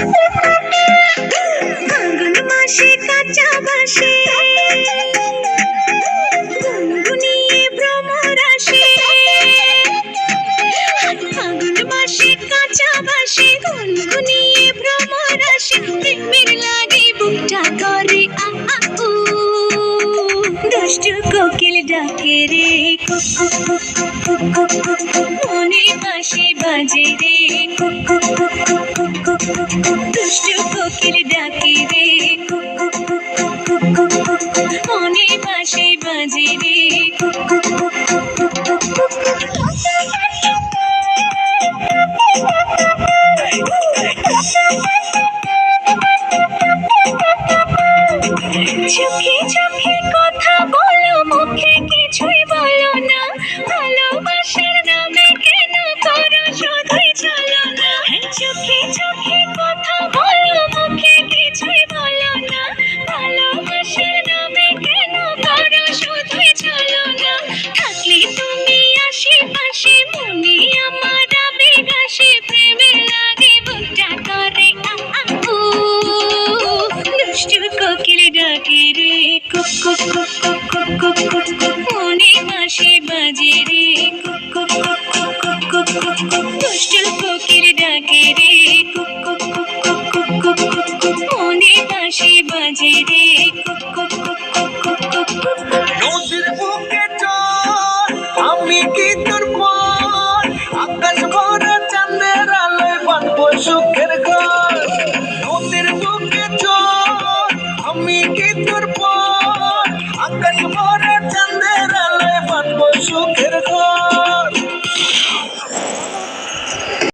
ফাগুন মাসে কাঁচা বাসে গুনগুনিয়ে ভ্রমর আসে ফাগুন মাসে কাঁচা বাসে গুনগুনিয়ে ভ্রমর আসে প্রেমের লাগে বুকটা করে আ আ উ দুষ্টু কোকিল ডাকে রে কুক কুক কুক কুক কুক কুক কুক মনে পাশে বাজে রে। চোখে চোখে কথা বলো, মুখে কিছুই বলো না। ভালোবাসার নামে কেন করো শুধুই চলো না। চোখে হয়ে চলো না থাকলে তুমি আশেপাশে মনে আমার আবেগ আসে প্রেমে লাগে বুকটা করে দুষ্টু কোকিল ডাকে রে মনে মাসে বাজে রে কুক কুক কুক কুক কুক কুক কোকিল ডাকে রে কুক কুক কুক কুক কুক কুক মনে মাসে বাজে রে কুক তোর পর আকাশ ভরা চাঁদের আলোয় বাঁধবো সুখ